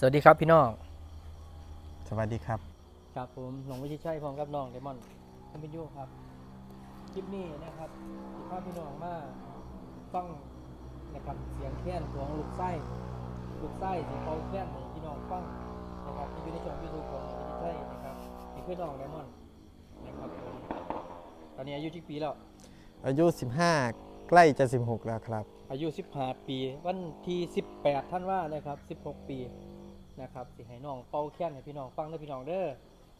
สวัสดีครับพี่น้องสวัสดีครับครับผมหลวงวิชิตชัยพร้อมกับน้องเดมอนท่านพิยุครับ คลิปนี้นะครับสิภาพพี่น้องมาฟังนะครับเสียงแค้นของลูกไส้ลูกไส้ที่เขาแค้นให้พี่น้องฟังนะครับที่อยู่ในช่องยูทูบของหลวงวิชิตชัยนะครับนี่คือน้องเดมอนนะครับผมตอนนี้อายุที่ปีแล้ว อายุ 15 ใกล้จะ 16 แล้วครับ อายุ 15 ปี วันที่ 18 ท่านว่านะครับ 16 ปี นะครับสิให้น้องเป่าแค้นให้พี่น้องฟังเด้อพี่น้องเด้อ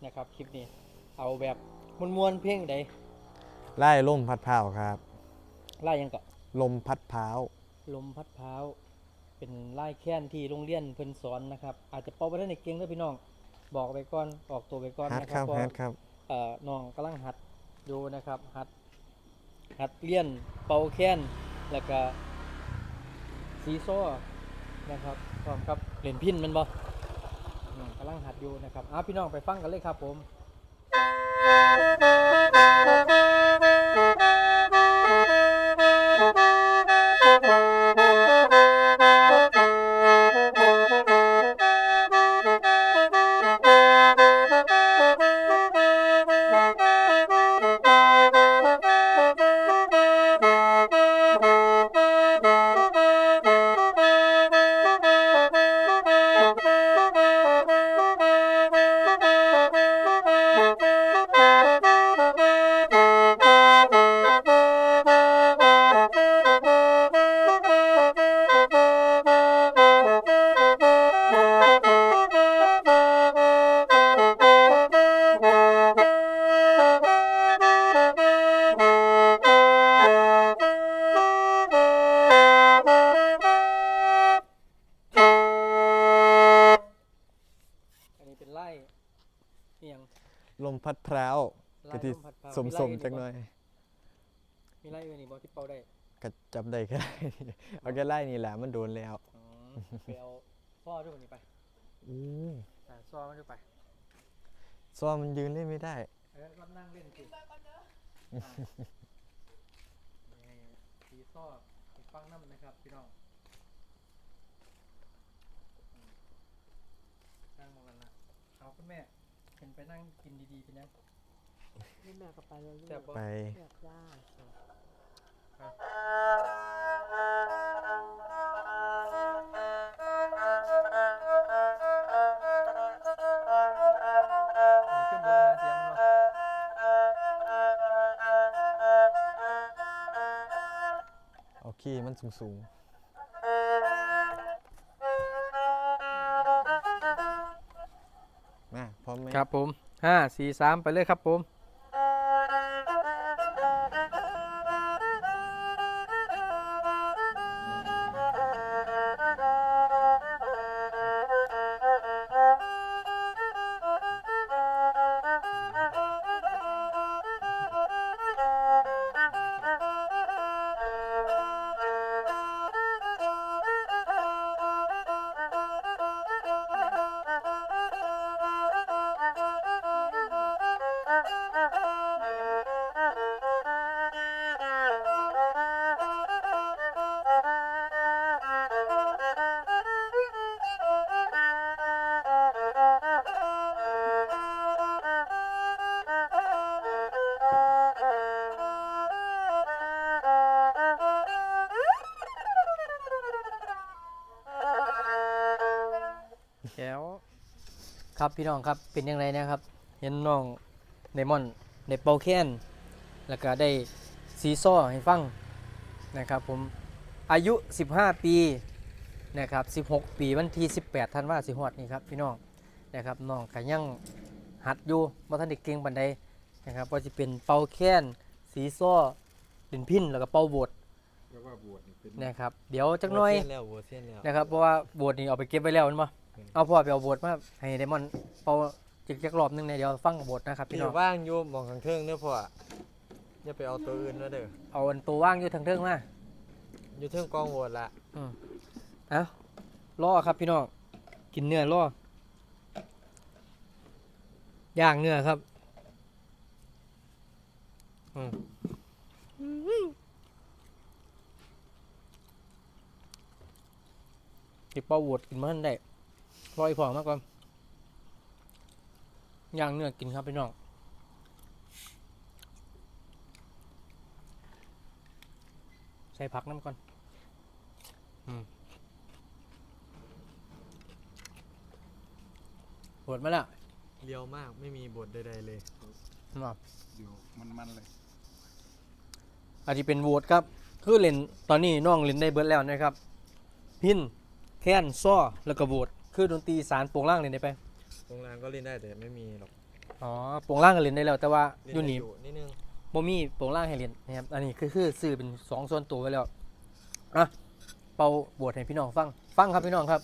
นะครับคลิปนี้เอาแบบมวนๆเพลงใดไล่ล่มพัดพร้าวครับ ไล่ยังก็ลมพัดพร้าวลมพัดพร้าวเป็นไล่แค้นที่โรงเรียนเพิ่นสอนนะครับ อาจจะเป่าไปได้ในเก่งเด้อพี่น้อง บอกไปก่อนออกตัวไปก่อนฮัดนะคครัรับบเพราะฮัดครับ เอ่อน้องกำลังหัดอยู่นะครับหัดหัดเรียนเป่าแค้นแล้วก็ซีโซ่นะครับ พร้อมกับเล่นพินมันบ่อืมกำลังหัดอยู่นะครับอ้าพี่น้องไปฟังกันเลยครับผม ลมพัดพร้าวไล่กะทิลมพัดพร้าวสมมีสไล่มอื่นจังบ่หน่อยมีไล่อื่นอีกบ่ที่เป่าได้ก็จำได้แค่เอาแค่ไล่นี่แหละมันโดนแล้วอืมไปเอาซ้อด้วยคนนี้ไปอู้อ่าซ้อมันด้วยไปซ้อมมันยืนเล่นไม่ได้ เออก็นั่งเล่นสินี่สีซ้ออีกฟังน้ำนะครับพี่น้องอืมนั่งมองกันละเอาคุณแม่ เป็นไปนั่งกินดีๆเป็นยังนี่แม่ก็ไปแล้วลูกแซ่บบ่ไปแซ่บจ้านี่คือบนหาเสียงมันบ่เอาขี้มันสูงสูงๆ ครับผมห้าสี่สามไปเลยครับผม แก้วครับพี่น้องครับเป็นยังไงนะครับ เห็นน้องไดมอนด์ได้เป่าแค้นแล้วก็ได้ซีซ้อให้ฟังนะครับผมอายุ 15 ปีนะครับ 16 ปีวันที่ 18ธันวาสิฮอดนี่ครับพี่น้องนะครับน้องก็ยังหัดอยู่บ่ทันได้เก่งปานใดนะครับว่าสิเป็นเป่าแค้นสีซ้อเล่นพินแล้วก็เป่าโบดนะครับ เดี๋ยวจักหน่อยโเสียนแล้วโอ้เสียนแล้ว นะครับเพราะว่าโบสถ์นี่เอาไปเก็บไว้แล้วแมันบ่ เอาพ่อไปเอาโบสถ์มาให้ไดมอนด์เป่าจิกจักรอบหนึงเนี่ยเดี๋ยวฟังโบสถ์นะครับพี่พี่น้องว่างอยู่หมองข้างเทิงเด้อพ่ออย่าไปเอาตัวอื่นนะเด้อเอาอันตัวว่างอยู่ทางเทิงมา อยู่เทิงกองโหวตละอืมเอาล่อครับพี่น้องกินเนื้อล่อย่างเนื้อครับอืมที่เป่าโบสถ์กินมันได้ รอยผองมากก่อนย่างเนื้อกินครับพี่น้องใส่ผักน้ำก่อนอืมปวดมาแล้วเลียวมากไม่มีบทใดๆเลยเนาะอยู่มันๆเลยอาจจะเป็นโหวตครับ คือเล่นตอนนี้น้องเล่นได้เบิดแล้วนะครับ พินแค้นซ้อแล้วก็โหวต คือดนตรีสารโปวงล่างเล่นได้ไปโรงแรมก็เล่นได้แต่ไม่มีหรอกอ๋อโปวงล่างก็เล่นได้แล้ว แต่ว่าเล่นอยู่ได้นี่อยู่นิดนึงบ่มีโปวงล่างให้เล่นนะครับอันนี้คือคือซื้อเป็นสองส่วนตัวไว้แล้วอะเป่าโหวตให้พี่น้องฟังฟังครับพี่น้องครับ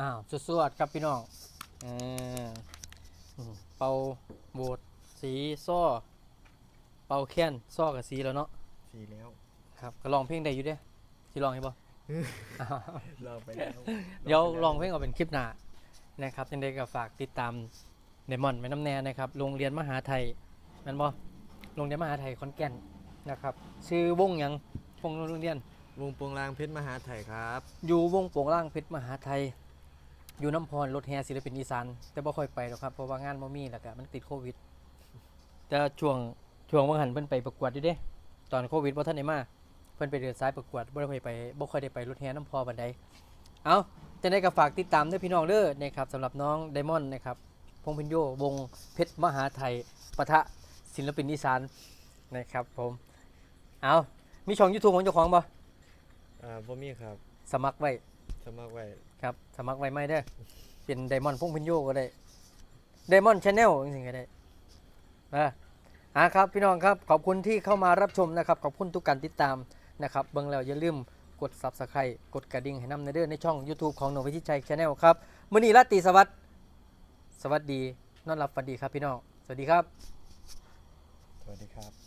อ้าวสวดๆครับพี่น้องอ่าอืมเป่าโหวตสีซ้อเป่าแค้นซ้อกับสีแล้วเนาะสีแล้วครับก็ลองเพลงได้อยู่เด้ที่ลองให้บ่อ้าวเราไปแล้วเดี๋ยวลองเพลงเอาเป็นคลิปหน้านะครับยังไงก็ฝากติดตามเดมอนไว้น้ำแน่นะครับโรงเรียนมหาไทยแมันบ่โรงเรียนมหาไทยขอนแก่นนะครับชื่อวงหยังวงโรงเรียนวงโปงลางเพชรมหาไทยครับ อยู่วงโป่งล่างเพชรมหาไทย อยู่น้ำพรรถแห่ศิลปินอีสานแต่บ่ค่อยไปหรอกครับเพราะว่างานบ่มีแล้วก็มันติดโควิด แต่ช่วงช่วงว่างหันเพิ่นไปประกวดอยู่เด้ ตอนโควิดบ่ทันได้มาเพิ่นไปเดินสายประกวดบ่ได้ค่อยไปบ่ค่อยได้ไปรถแห่น้ำพอบันไดเอาจะได้ก็ฝากติดตามด้วยพี่น้องเด้อนะครับสำหรับน้องไดมอนด์นะครับพงษ์พินโยวงเพชรมหาไทยปะทะศิลปินอีสานนะครับผมเอามีช่อง YouTube ของเจ้าของบ่อ่าพ่อมี่ครับ สมัครไว้สมัครไว้ ครับสมัครไว้ไม่ได้อเป็นไดมอนด์พงพินโยก็ได้ไดมอนด์ชาแนลจริงๆก็ได้อะอะครับพี่น้องครับขอบคุณที่เข้ามารับชมนะครับขอบคุณทุกการติดตามนะครับเบิ่งแล้วอย่าลืมกด Subscribe กดกระดิ่งให้นำในเด้อในช่อง YouTube ของหนูวิชิตชัยชาแนลครับมื้อนี้ราตรีสวัสดิ์สวัสดีนอนรับฝันดีครับพี่น้องสวัสดีครับ สวัสดีครับ